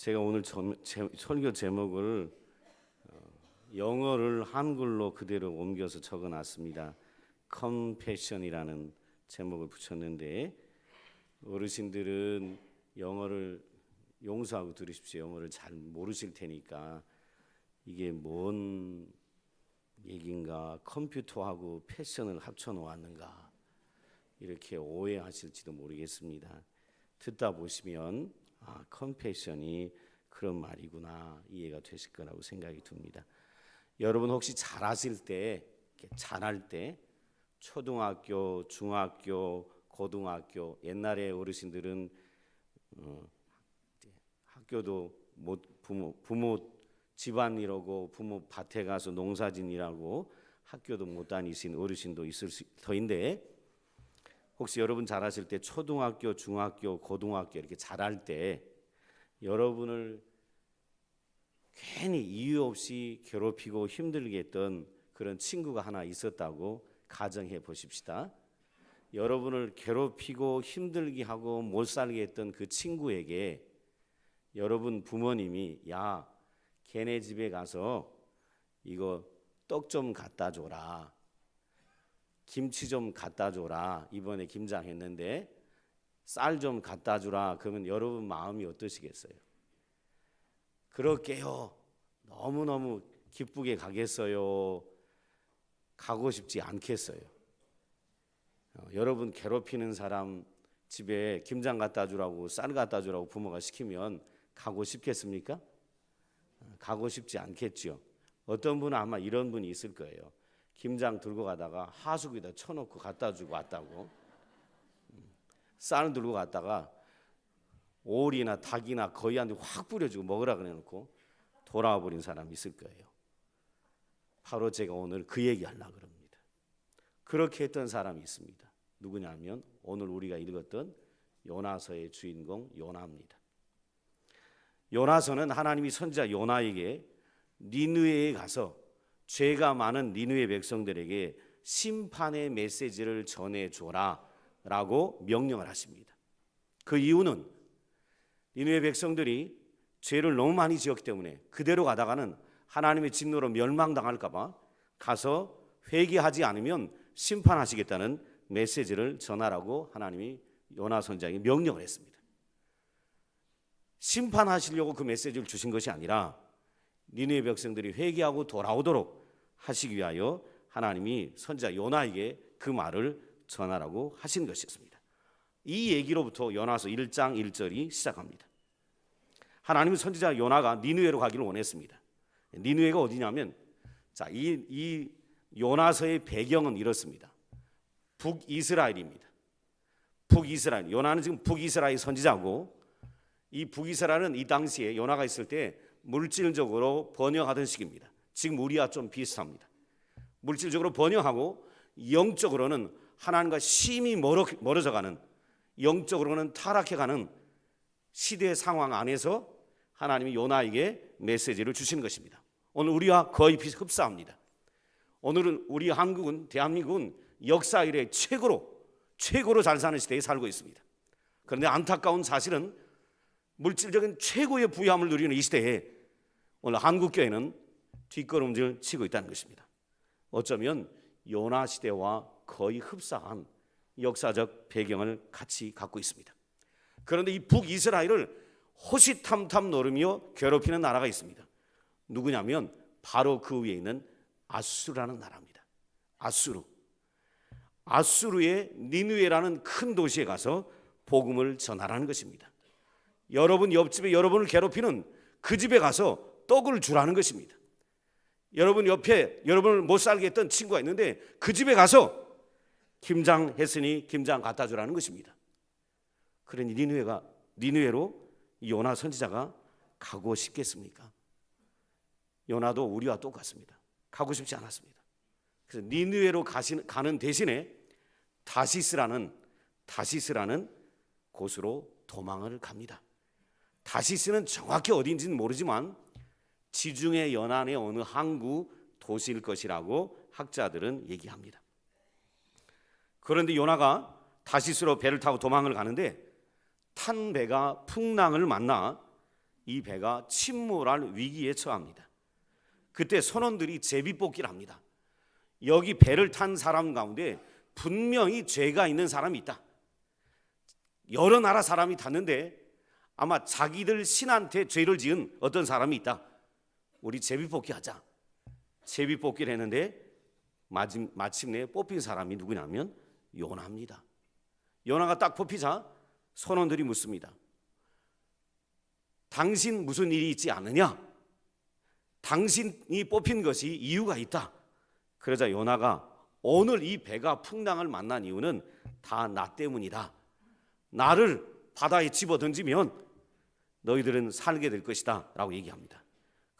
제가 오늘 점- 제- 설교 제목을 어, 영어를 한글로 그대로 옮겨서 적어놨습니다. 컴패션이라는 제목을 붙였는데 어르신들은 영어를 용서하고 들으십시오. 영어를 잘 모르실 테니까 이게 뭔 얘긴가 컴퓨터하고 패션을 합쳐 놓았는가 이렇게 오해하실지도 모르겠습니다. 듣다 보시면 아, 컴패션이 그런 말이구나 이해가 되실 거라고 생각이 듭니다. 여러분 혹시 잘하실 때 잘할 때 초등학교, 중학교, 고등학교 옛날에 어르신들은 어, 학교도 못 부모 부모 집안일하고 부모 밭에 가서 농사짓일하고 학교도 못 다니신 어르신도 있을 수 터인데 혹시 여러분 잘하실 때 초등학교, 중학교, 고등학교 이렇게 잘할 때 여러분을 괜히 이유 없이 괴롭히고 힘들게 했던 그런 친구가 하나 있었다고 가정해 보십시다. 여러분을 괴롭히고 힘들게 하고 못 살게 했던 그 친구에게 여러분 부모님이 야 걔네 집에 가서 이거 떡 좀 갖다 줘라. 김치 좀 갖다 줘라. 이번에 김장 했는데 쌀 좀 갖다 주라. 그러면 여러분 마음이 어떠시겠어요? 그럴게요. 너무너무 기쁘게 가겠어요. 가고 싶지 않겠어요. 어, 여러분 괴롭히는 사람 집에 김장 갖다 주라고 쌀 갖다 주라고 부모가 시키면 가고 싶겠습니까? 어, 가고 싶지 않겠죠. 어떤 분은 아마 이런 분이 있을 거예요. 김장 들고 가다가 하수구에다 쳐놓고 갖다 주고 왔다고. 음, 쌀 들고 갔다가 오리나 닭이나 거위한테 확 뿌려주고 먹으라 그래놓고 돌아와 버린 사람이 있을 거예요. 바로 제가 오늘 그 얘기 하려고 그럽니다. 그렇게 했던 사람이 있습니다. 누구냐면 오늘 우리가 읽었던 요나서의 주인공 요나입니다. 요나서는 하나님이 선지자 요나에게 니느웨에 가서 죄가 많은 니느웨 백성들에게 심판의 메시지를 전해 줘라 라고 명령을 하십니다. 그 이유는 니느웨 백성들이 죄를 너무 많이 지었기 때문에 그대로 가다가는 하나님의 진노로 멸망당할까 봐 가서 회개하지 않으면 심판하시겠다는 메시지를 전하라고 하나님이 요나 선장이 명령을 했습니다. 심판하시려고 그 메시지를 주신 것이 아니라 니느웨 백성들이 회개하고 돌아오도록 하시기 위하여 하나님이 선자 요나에게 그 말을 전하라고 하신 것이었습니다. 이 얘기로부터 요나서 1장 1절이 시작합니다. 하나님은 선지자 요나가 니느웨로 가기를 원했습니다. 니느웨가 어디냐면 자, 이, 이 요나서의 배경은 이렇습니다. 북이스라엘입니다. 북이스라엘. 요나는 지금 북이스라엘 선지자고 이 북이스라엘은 이 당시에 요나가 있을 때 물질적으로 번영하던 시기입니다. 지금 우리와 좀 비슷합니다. 물질적으로 번영하고 영적으로는 하나님과 심히 멀어, 멀어져 가는 영적으로는 타락해 가는 시대 상황 안에서 하나님이 요나에게 메시지를 주시는 것입니다. 오늘 우리와 거의 흡사합니다. 오늘은 우리 한국은 대한민국은 역사 이래 최고로 최고로 잘 사는 시대에 살고 있습니다. 그런데 안타까운 사실은 물질적인 최고의 부유함을 누리는 이 시대에 오늘 한국 교회는 뒷걸음질 치고 있다는 것입니다. 어쩌면 요나 시대와 거의 흡사한 역사적 배경을 같이 갖고 있습니다. 그런데 이 북이스라엘을 호시탐탐 노르며 괴롭히는 나라가 있습니다. 누구냐면 바로 그 위에 있는 아수르라는 나라입니다. 아수르. 아수르의 니누에라는 큰 도시에 가서 복음을 전하라는 것입니다. 여러분 옆집에 여러분을 괴롭히는 그 집에 가서 떡을 주라는 것입니다. 여러분 옆에 여러분을 못 살게 했던 친구가 있는데 그 집에 가서 김장 했으니 김장 갖다 주라는 것입니다. 그러니 니누에가 니누에로 요나 선지자가 가고 싶겠습니까? 요나도 우리와 똑같습니다. 가고 싶지 않았습니다. 그래서 니누에로 가시는, 가는 대신에 다시스라는 다시스라는 곳으로 도망을 갑니다. 다시스는 정확히 어딘지는 모르지만 지중해 연안의 어느 항구 도시일 것이라고 학자들은 얘기합니다. 그런데 요나가 다시스로 배를 타고 도망을 가는데 탄 배가 풍랑을 만나 이 배가 침몰할 위기에 처합니다. 그때 선원들이 제비뽑기를 합니다. 여기 배를 탄 사람 가운데 분명히 죄가 있는 사람이 있다. 여러 나라 사람이 탔는데 아마 자기들 신한테 죄를 지은 어떤 사람이 있다. 우리 제비뽑기 하자. 제비뽑기를 했는데 마침, 마침내 뽑힌 사람이 누구냐면 요나입니다. 요나가 딱 뽑히자 선원들이 묻습니다. 당신 무슨 일이 있지 않느냐? 당신이 뽑힌 것이 이유가 있다. 그러자 요나가 오늘 이 배가 풍랑을 만난 이유는 다 나 때문이다. 나를 바다에 집어 던지면 너희들은 살게 될 것이다. 라고 얘기합니다.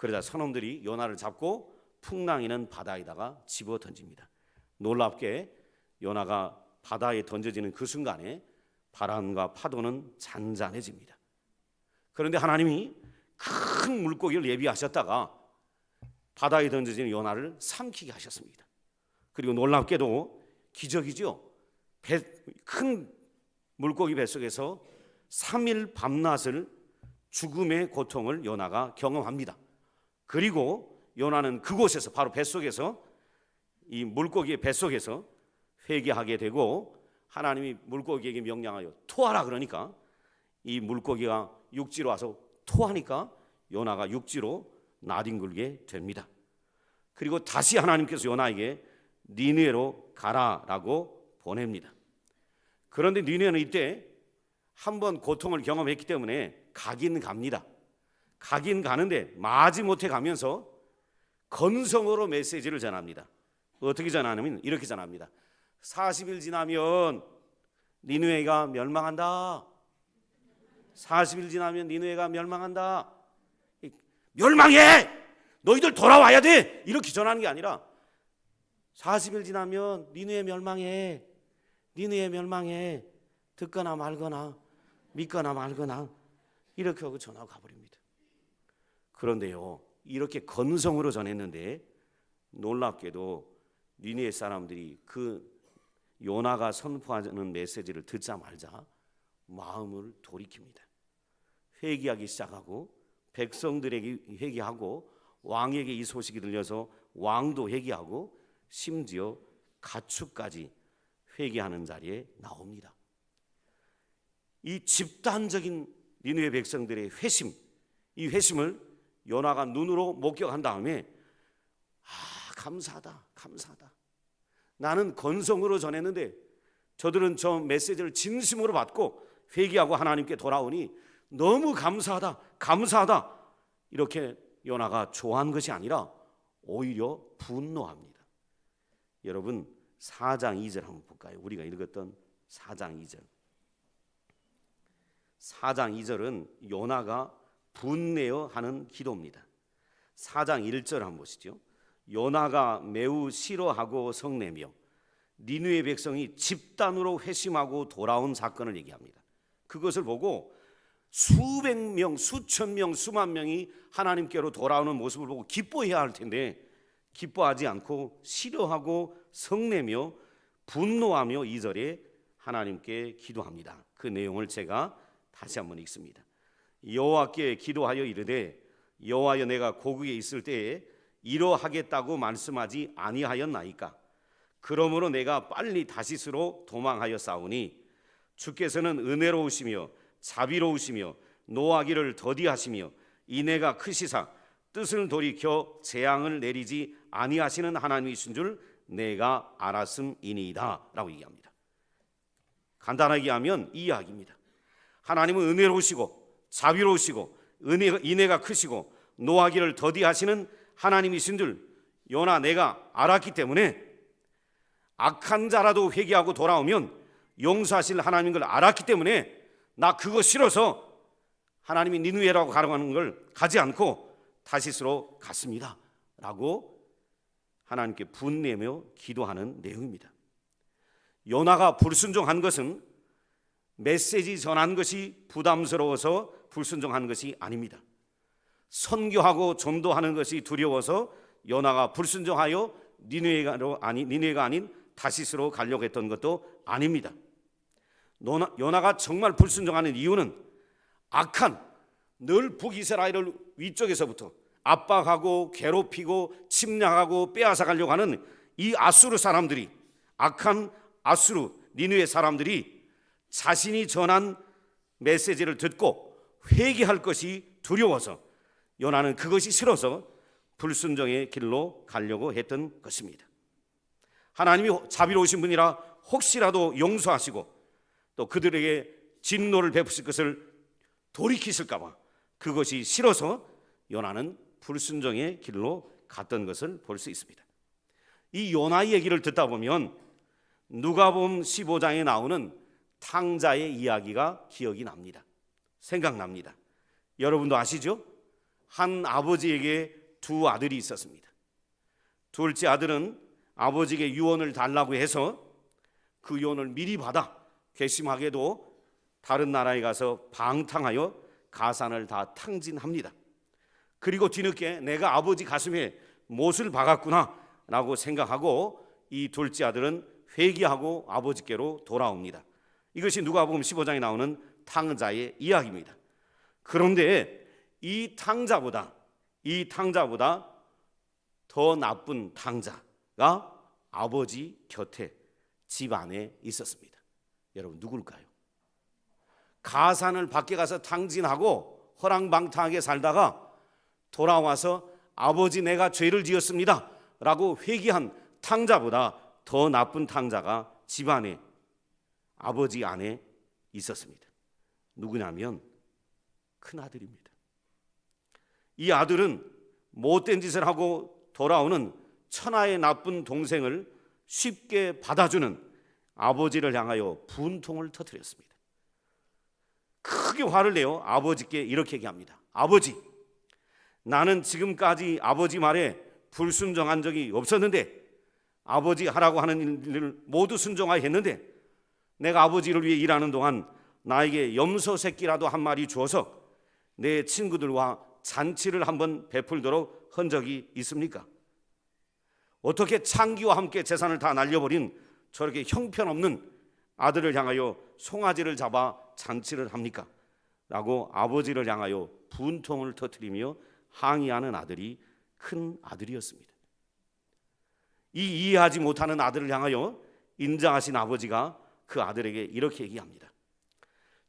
그러자 선원들이 요나를 잡고 풍랑이는 바다에다가 집어 던집니다. 놀랍게 요나가 바다에 던져지는 그 순간에 바람과 파도는 잔잔해집니다. 그런데 하나님이 큰 물고기를 예비하셨다가 바다에 던져지는 요나를 삼키게 하셨습니다. 그리고 놀랍게도 기적이죠. 배, 큰 물고기 뱃속에서 3일 밤낮을 죽음의 고통을 요나가 경험합니다. 그리고 요나는 그곳에서 바로 뱃속에서 이 물고기의 뱃속에서 회개하게 되고 하나님이 물고기에게 명령하여 토하라 그러니까 이 물고기가 육지로 와서 토하니까 요나가 육지로 나뒹굴게 됩니다. 그리고 다시 하나님께서 요나에게 니느웨로 가라라고 보냅니다. 그런데 니느웨는 이때 한 번 고통을 경험했기 때문에 가긴 갑니다. 가긴 가는데 마지못해 가면서 건성으로 메시지를 전합니다. 어떻게 전하냐면 이렇게 전합니다. 40일 지나면 니누에가 멸망한다. 40일 지나면 니누에가 멸망한다. 멸망해! 너희들 돌아와야 돼! 이렇게 전하는 게 아니라 40일 지나면 니누에 멸망해. 니누에 멸망해. 듣거나 말거나 믿거나 말거나 이렇게 하고 전하고 가버립니다. 그런데요, 이렇게 건성으로 전했는데 놀랍게도 니네 사람들이 그 요나가 선포하는 메시지를 듣자마자 마음을 돌이킵니다. 회개하기 시작하고 백성들에게 회개하고 왕에게 이 소식이 들려서 왕도 회개하고 심지어 가축까지 회개하는 자리에 나옵니다. 이 집단적인 니누의 백성들의 회심, 이 회심을 요나가 눈으로 목격한 다음에 아 감사하다, 감사하다. 나는 건성으로 전했는데 저들은 저 메시지를 진심으로 받고 회개하고 하나님께 돌아오니 너무 감사하다, 감사하다. 이렇게 요나가 좋아한 것이 아니라 오히려 분노합니다. 여러분 4장 2절 한번 볼까요? 우리가 읽었던 4장 2절. 4장 2절은 요나가 분내어 하는 기도입니다. 4장 1절 한번 보시죠. 요나가 매우 싫어하고 성내며 니누의 백성이 집단으로 회심하고 돌아온 사건을 얘기합니다. 그것을 보고 수백 명, 수천 명, 수만 명이 하나님께로 돌아오는 모습을 보고 기뻐해야 할 텐데 기뻐하지 않고 싫어하고 성내며 분노하며 이절에 하나님께 기도합니다. 그 내용을 제가 다시 한번 읽습니다. 여호와께 기도하여 이르되 여호와여 내가 고국에 있을 때에 이러하겠다고 말씀하지 아니하였나이까 그러므로 내가 빨리 다시스로 도망하여 싸우니 주께서는 은혜로우시며 자비로우시며 노하기를 더디하시며 인애가 크시사 뜻을 돌이켜 재앙을 내리지 아니하시는 하나님이신 줄 내가 알았음이니이다라고 얘기합니다. 간단하게 하면 이 이야기입니다. 하나님은 은혜로우시고 자비로우시고 은혜, 인애가 크시고 노하기를 더디하시는 하나님이신 줄 요나 내가 알았기 때문에 악한 자라도 회개하고 돌아오면 용서하실 하나님인 걸 알았기 때문에 나 그거 싫어서 하나님이 니누에라고 가라는 걸 가지 않고 다시스로 갔습니다. 라고 하나님께 분내며 기도하는 내용입니다. 요나가 불순종한 것은 메시지 전한 것이 부담스러워서 불순종한 것이 아닙니다. 선교하고 전도하는 것이 두려워서 요나가 불순종하여 니네가 아니 니네가 아닌 다시스로 가려고 했던 것도 아닙니다. 요나, 요나가 정말 불순종하는 이유는 악한 늘 북이스라엘을 위쪽에서부터 압박하고 괴롭히고 침략하고 빼앗아 가려고 하는 이 아수르 사람들이 악한 아수르 니누의 사람들이 자신이 전한 메시지를 듣고 회개할 것이 두려워서 요나는 그것이 싫어서 불순종의 길로 가려고 했던 것입니다. 하나님이 자비로우신 분이라 혹시라도 용서하시고 또 그들에게 진노를 베푸실 것을 돌이키실까봐 그것이 싫어서 요나는 불순종의 길로 갔던 것을 볼 수 있습니다. 이 요나의 얘기를 듣다 보면 누가복음 15장에 나오는 탕자의 이야기가 기억이 납니다. 생각납니다. 여러분도 아시죠? 한 아버지에게 두 아들이 있었습니다. 둘째 아들은 아버지에게 유언을 달라고 해서 그 유언을 미리 받아 괘씸하게도 다른 나라에 가서 방탕하여 가산을 다 탕진합니다. 그리고 뒤늦게 내가 아버지 가슴에 못을 박았구나라고 생각하고 이 둘째 아들은 회개하고 아버지께로 돌아옵니다. 이것이 누가복음 15장에 나오는 탕자의 이야기입니다. 그런데 이 탕자보다 이 탕자보다 더 나쁜 탕자가 아버지 곁에 집 안에 있었습니다. 여러분 누굴까요? 가산을 밖에 가서 탕진하고 허랑방탕하게 살다가 돌아와서 아버지 내가 죄를 지었습니다. 라고 회개한 탕자보다 더 나쁜 탕자가 집 안에 아버지 안에 있었습니다. 누구냐면 큰 아들입니다. 이 아들은 못된 짓을 하고 돌아오는 천하의 나쁜 동생을 쉽게 받아주는 아버지를 향하여 분통을 터뜨렸습니다. 크게 화를 내어 아버지께 이렇게 얘기합니다. 아버지, 나는 지금까지 아버지 말에 불순종한 적이 없었는데 아버지 하라고 하는 일을 모두 순종하였는데 내가 아버지를 위해 일하는 동안 나에게 염소 새끼라도 한 마리 주어서 내 친구들과 잔치를 한번 베풀도록 한 적이 있습니까? 어떻게 창기와 함께 재산을 다 날려버린 저렇게 형편없는 아들을 향하여 송아지를 잡아 잔치를 합니까? 라고 아버지를 향하여 분통을 터뜨리며 항의하는 아들이 큰 아들이었습니다. 이 이해하지 못하는 아들을 향하여 인정하신 아버지가 그 아들에게 이렇게 얘기합니다.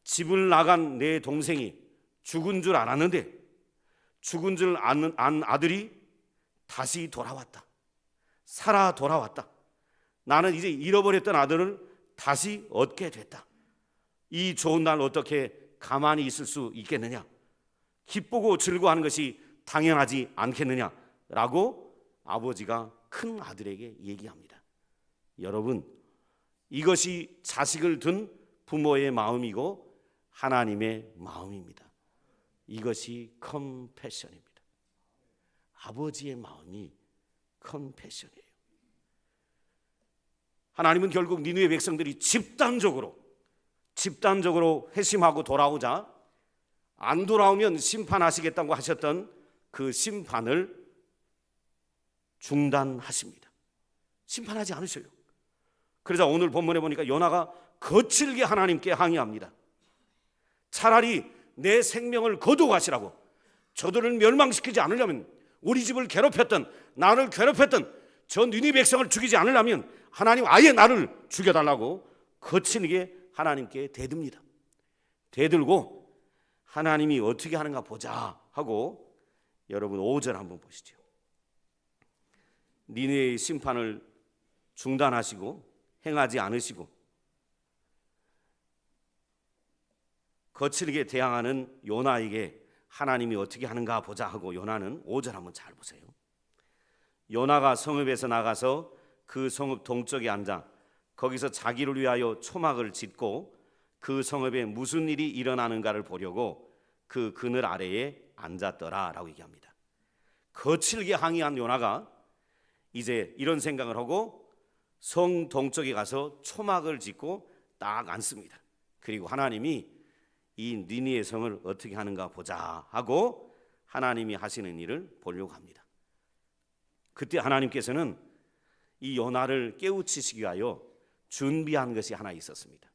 집을 나간 내 동생이 죽은 줄 알았는데 죽은 줄 아는 안 아들이 다시 돌아왔다. 살아 돌아왔다. 나는 이제 잃어버렸던 아들을 다시 얻게 됐다. 이 좋은 날 어떻게 가만히 있을 수 있겠느냐? 기쁘고 즐거워하는 것이 당연하지 않겠느냐라고 아버지가 큰 아들에게 얘기합니다. 여러분, 이것이 자식을 둔 부모의 마음이고 하나님의 마음입니다. 이것이 컴패션입니다. 아버지의 마음이 컴패션이에요. 하나님은 결국 니누의 백성들이 집단적으로 집단적으로 회심하고 돌아오자 안 돌아오면 심판하시겠다고 하셨던 그 심판을 중단하십니다. 심판하지 않으셔요. 그러자 오늘 본문에 보니까 요나가 거칠게 하나님께 항의합니다. 차라리 내 생명을 거두가시라고 저들을 멸망시키지 않으려면 우리 집을 괴롭혔던 나를 괴롭혔던 저 니니 백성을 죽이지 않으려면 하나님 아예 나를 죽여달라고 거칠게 하나님께 대듭니다. 대들고 하나님이 어떻게 하는가 보자 하고 여러분 5절 한번 보시죠. 니네의 심판을 중단하시고 행하지 않으시고 거칠게 대항하는 요나에게 하나님이 어떻게 하는가 보자 하고 요나는 5절 한번 잘 보세요. 요나가 성읍에서 나가서 그 성읍 동쪽에 앉아 거기서 자기를 위하여 초막을 짓고 그 성읍에 무슨 일이 일어나는가를 보려고 그 그늘 아래에 앉았더라라고 얘기합니다. 거칠게 항의한 요나가 이제 이런 생각을 하고 성 동쪽에 가서 초막을 짓고 딱 앉습니다. 그리고 하나님이 이 니니의 성을 어떻게 하는가 보자 하고 하나님이 하시는 일을 보려고 합니다. 그때 하나님께서는 이 요나를 깨우치시기 위하여 준비한 것이 하나 있었습니다.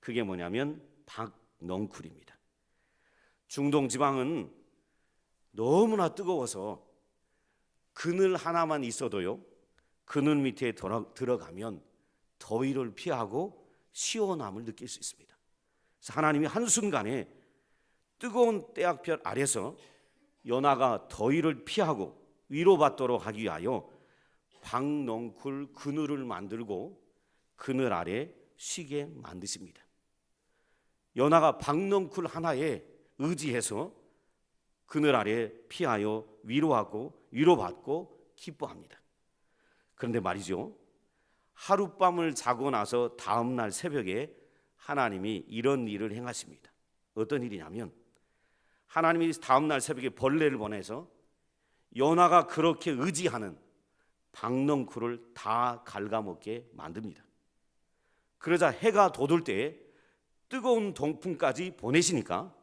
그게 뭐냐면 박넝쿨입니다. 중동 지방은 너무나 뜨거워서 그늘 하나만 있어도요. 그늘 밑에 들어- 들어가면 더위를 피하고 시원함을 느낄 수 있습니다. 하나님이 한순간에 뜨거운 떼약볕 아래서 요나가 더위를 피하고 위로받도록 하기 위하여 박넝쿨 그늘을 만들고 그늘 아래 쉬게 만드십니다. 요나가 박넝쿨 하나에 의지해서 그늘 아래 피하여 위로하고 위로받고 기뻐합니다. 그런데 말이죠. 하룻밤을 자고 나서 다음 날 새벽에 하나님이 이런 일을 행하십니다. 어떤 일이냐면 하나님이 다음 날 새벽에 벌레를 보내서 요나가 그렇게 의지하는 박넝쿨을 다 갉아먹게 만듭니다. 그러자 해가 돋을 때에 뜨거운 동풍까지 보내시니까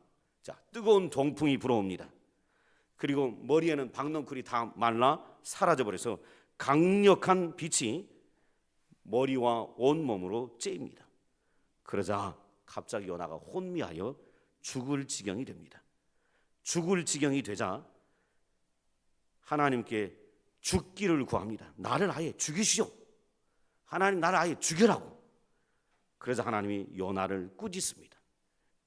자 뜨거운 동풍이 불어옵니다. 그리고 머리에는 박넝쿨이 다 말라 사라져 버려서 강력한 빛이 머리와 온 몸으로 쬐입니다. 그러자 갑자기 요나가 혼미하여 죽을 지경이 됩니다. 죽을 지경이 되자 하나님께 죽기를 구합니다. 나를 아예 죽이시오. 하나님 나를 아예 죽여라고. 그래서 하나님이 요나를 꾸짖습니다.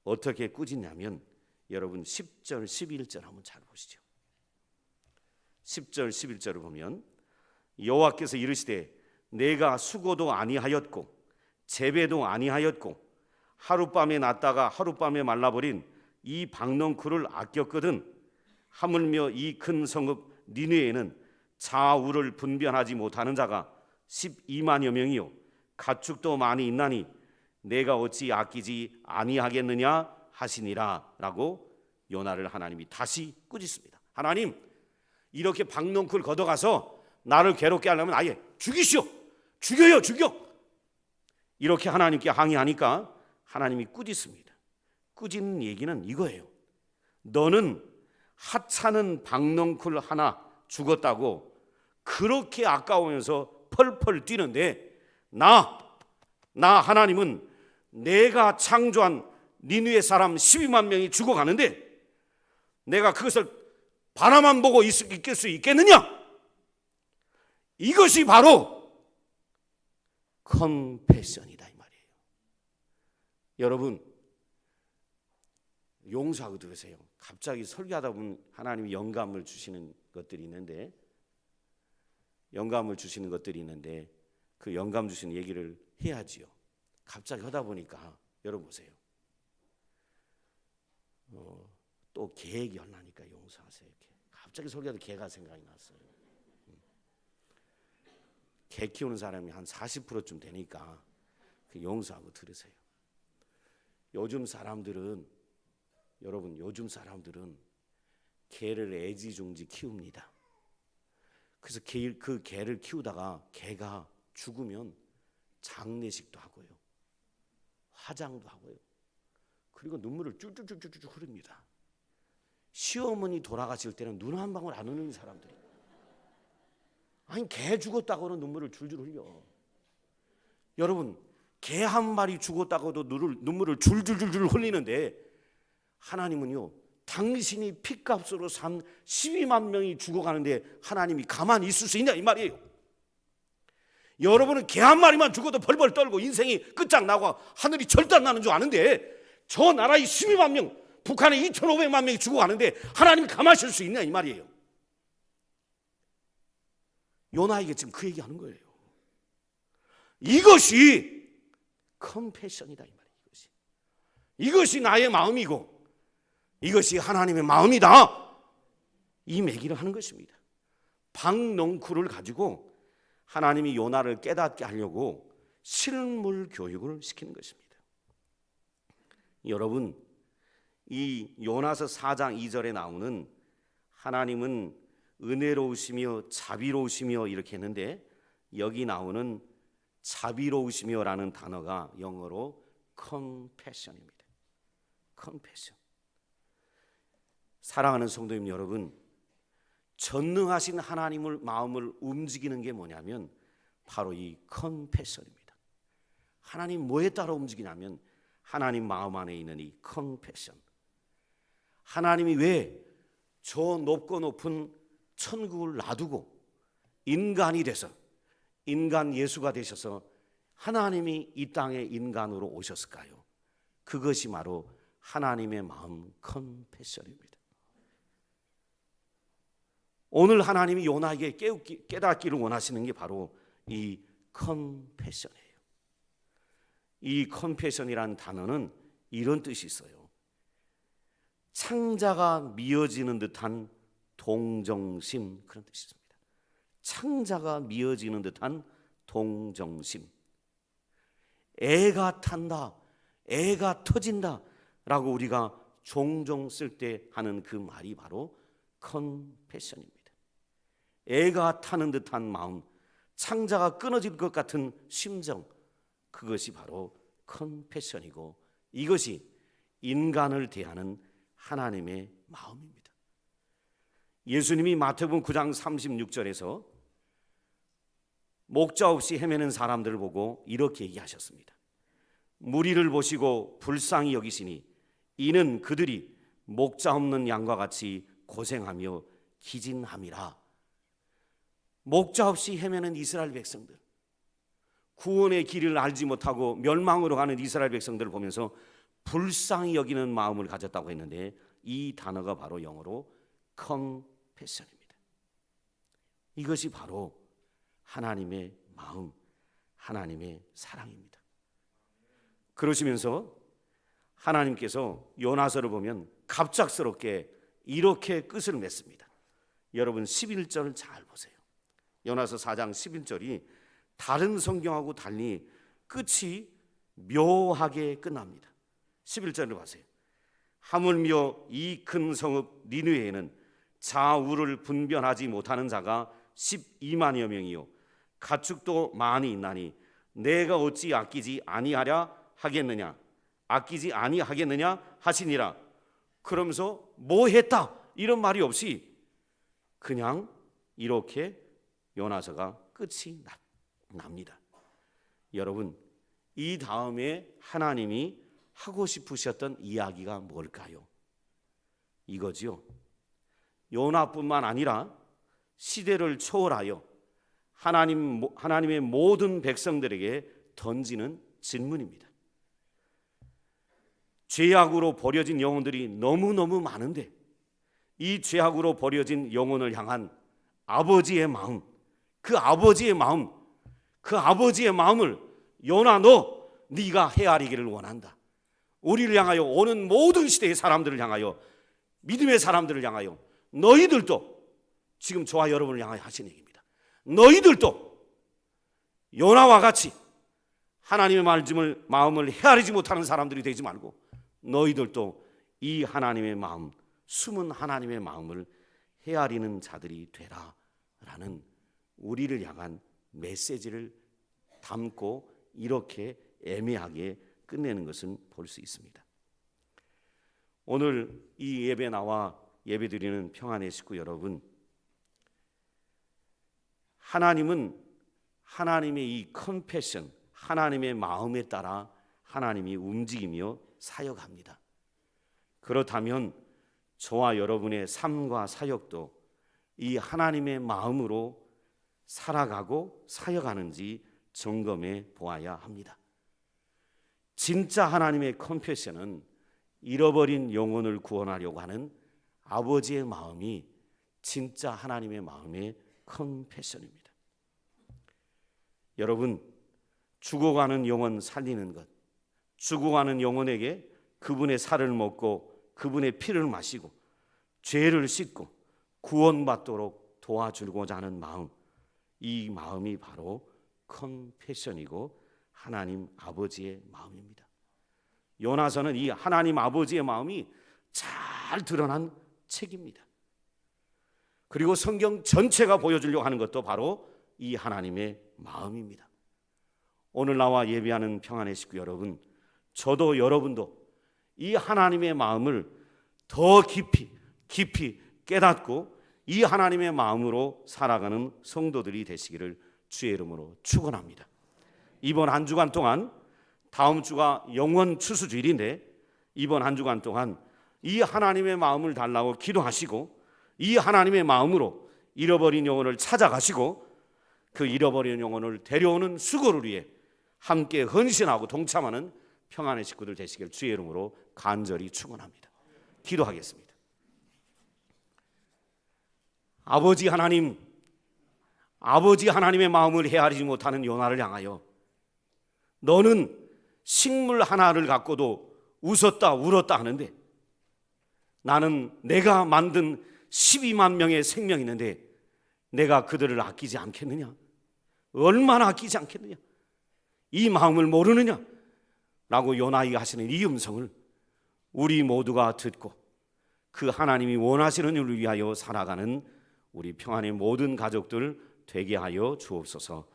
어떻게 꾸짖냐면 여러분 10절 11절 한번 잘 보시죠. 10절 11절을 보면 여호와께서 이르시되 내가 수고도 아니하였고 재배도 아니하였고 하룻밤에 났다가 하룻밤에 말라버린 이 박넝쿨을 아꼈거든 하물며 이 큰 성읍 니느에는 좌우를 분변하지 못하는 자가 12만여 명이요 가축도 많이 있나니 내가 어찌 아끼지 아니하겠느냐 하시니라라고 요나를 하나님이 다시 꾸짖습니다. 하나님 이렇게 박넝쿨 걷어가서 나를 괴롭게 하려면 아예 죽이시오. 죽여요, 죽여. 이렇게 하나님께 항의하니까 하나님이 꾸짖습니다. 꾸짖는 얘기는 이거예요. 너는 하찮은 박넝쿨 하나 죽었다고 그렇게 아까우면서 펄펄 뛰는데 나, 나 하나님은 내가 창조한 니누의 사람 12만 명이 죽어가는데 내가 그것을 바라만 보고 있, 있을 수 있겠느냐? 이것이 바로 컨페션이다 이 말이에요. 여러분 용서하고 들으세요. 갑자기 설교하다 보면 하나님이 영감을 주시는 것들이 있는데 영감을 주시는 것들이 있는데 그 영감 주시는 얘기를 해야지요. 갑자기 하다 보니까 여러분 보세요. 어, 또 계획이 열나니까 용서하세요. 이렇게. 갑자기 설교하다 개가 생각이 났어요. 개 키우는 사람이 한 40%쯤 되니까 그 용서하고 들으세요. 요즘 사람들은 여러분 요즘 사람들은 개를 애지중지 키웁니다. 그래서 개, 그 개를 키우다가 개가 죽으면 장례식도 하고요. 화장도 하고요. 그리고 눈물을 쭈쭈쭈쭈쭈 흐릅니다. 시어머니 돌아가실 때는 눈 한 방울 안 흐르는 사람들이. 아니 개 죽었다고는 눈물을 줄줄 흘려. 여러분 개 한 마리 죽었다고도 눈물을 줄줄줄줄 흘리는데 하나님은요 당신이 피값으로 산 12만 명이 죽어가는데 하나님이 가만히 있을 수 있냐 이 말이에요. 여러분은 개 한 마리만 죽어도 벌벌 떨고 인생이 끝장나고 하늘이 절단 나는 줄 아는데 저 나라의 12만 명 북한에 2,500만 명이 죽어가는데 하나님이 가만히 있을 수 있냐 이 말이에요. 요나에게 지금 그 얘기하는 거예요. 이것이 컴패션이다 이 말이에요. 이것이 이것이 나의 마음이고 이것이 하나님의 마음이다. 이 매기를 하는 것입니다. 박농쿨을 가지고 하나님이 요나를 깨닫게 하려고 실물 교육을 시키는 것입니다. 여러분, 이 요나서 4장 2절에 나오는 하나님은 은혜로우시며 자비로우시며 이렇게 했는데 여기 나오는 자비로우시며라는 단어가 영어로 compassion입니다. compassion. 사랑하는 성도님 여러분, 전능하신 하나님을 마음을 움직이는 게 뭐냐면 바로 이 compassion입니다. 하나님 뭐에 따라 움직이냐면 하나님 마음 안에 있는 이 compassion. 하나님이 왜 저 높고 높은 천국을 놔두고 인간이 돼서 인간 예수가 되셔서 하나님이 이 땅에 인간으로 오셨을까요? 그것이 바로 하나님의 마음 컨패션입니다. 오늘 하나님이 요나에게 깨우기, 깨닫기를 원하시는 게 바로 이 컨패션이에요. 이 컨패션이라는 단어는 이런 뜻이 있어요. 창자가 미어지는 듯한 동정심 그런 뜻이 있습니다. 창자가 미어지는 듯한 동정심. 애가 탄다, 애가 터진다 라고 우리가 종종 쓸 때 하는 그 말이 바로 컨패션입니다. 애가 타는 듯한 마음, 창자가 끊어질 것 같은 심정, 그것이 바로 컨패션이고 이것이 인간을 대하는 하나님의 마음입니다. 예수님이 마태복음 9장 36절에서 목자 없이 헤매는 사람들을 보고 이렇게 얘기하셨습니다. 무리를 보시고 불쌍히 여기시니 이는 그들이 목자 없는 양과 같이 고생하며 기진함이라. 목자 없이 헤매는 이스라엘 백성들, 구원의 길을 알지 못하고 멸망으로 가는 이스라엘 백성들을 보면서 불쌍히 여기는 마음을 가졌다고 했는데 이 단어가 바로 영어로 compassion입니다. 이것이 바로 하나님의 마음, 하나님의 사랑입니다. 그러시면서 하나님께서 요나서를 보면 갑작스럽게 이렇게 끝을 맺습니다. 여러분 11절을 잘 보세요. 요나서 4장 11절이 다른 성경하고 달리 끝이 묘하게 끝납니다. 11절을 보세요. 하물며 이 큰 성읍 니느웨에는 좌우를 분별하지 못하는 자가 12만여 명이요 가축도 많이 있나니 내가 어찌 아끼지 아니하랴 하겠느냐 아끼지 아니하겠느냐 하시니라 그러면서 뭐 했다 이런 말이 없이 그냥 이렇게 요나서가 끝이 납, 납니다. 여러분 이 다음에 하나님이 하고 싶으셨던 이야기가 뭘까요? 이거지요. 요나뿐만 아니라 시대를 초월하여 하나님 하나님의 모든 백성들에게 던지는 질문입니다. 죄악으로 버려진 영혼들이 너무너무 많은데 이 죄악으로 버려진 영혼을 향한 아버지의 마음, 그 아버지의 마음, 그 아버지의 마음을 요나 너 네가 헤아리기를 원한다. 우리를 향하여 오는 모든 시대의 사람들을 향하여 믿음의 사람들을 향하여 너희들도 지금 저와 여러분을 향하여 하신 얘기입니다. 너희들도 요나와 같이 하나님의 말씀을 마음을 헤아리지 못하는 사람들이 되지 말고 너희들도 이 하나님의 마음, 숨은 하나님의 마음을 헤아리는 자들이 되라라는 우리를 향한 메시지를 담고 이렇게 애매하게 끝내는 것은 볼 수 있습니다. 오늘 이 예배 나와 예배 드리는 평안의 식구 여러분, 하나님은 하나님의 이 컨패션, 하나님의 마음에 따라 하나님이 움직이며 사역합니다. 그렇다면 저와 여러분의 삶과 사역도 이 하나님의 마음으로 살아가고 사역하는지 점검해 보아야 합니다. 진짜 하나님의 컴패션은 잃어버린 영혼을 구원하려고 하는 아버지의 마음이 진짜 하나님의 마음의 컴패션입니다. 여러분, 죽어가는 영혼 살리는 것, 죽어가는 영혼에게 그분의 살을 먹고 그분의 피를 마시고 죄를 씻고 구원받도록 도와주고자 하는 마음, 이 마음이 바로 컴패션이고 하나님 아버지의 마음입니다. 요나서는 이 하나님 아버지의 마음이 잘 드러난 책입니다. 그리고 성경 전체가 보여주려고 하는 것도 바로 이 하나님의 마음입니다. 오늘 나와 예배하는 평안의 식구 여러분, 저도 여러분도 이 하나님의 마음을 더 깊이 깊이 깨닫고 이 하나님의 마음으로 살아가는 성도들이 되시기를 주의 이름으로 축원합니다. 이번 한 주간 동안 다음 주가 영원 추수 주일인데 이번 한 주간 동안 이 하나님의 마음을 달라고 기도하시고 이 하나님의 마음으로 잃어버린 영혼을 찾아가시고 그 잃어버린 영혼을 데려오는 수고를 위해 함께 헌신하고 동참하는 평안의 식구들 되시길 주의 이름으로 간절히 축원합니다. 기도하겠습니다. 아버지 하나님 아버지 하나님의 마음을 헤아리지 못하는 요나를 향하여 너는 식물 하나를 갖고도 웃었다 울었다 하는데 나는 내가 만든 12만 명의 생명이 있는데 내가 그들을 아끼지 않겠느냐? 얼마나 아끼지 않겠느냐? 이 마음을 모르느냐? 라고 요나이가 하시는 이 음성을 우리 모두가 듣고 그 하나님이 원하시는 일을 위하여 살아가는 우리 평안의 모든 가족들 되게 하여 주옵소서.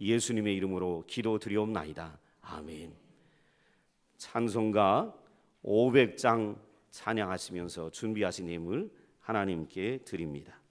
예수님의 이름으로 기도드리옵나이다. 아멘. 찬송가 500장 찬양하시면서 준비하신 예물 하나님께 드립니다.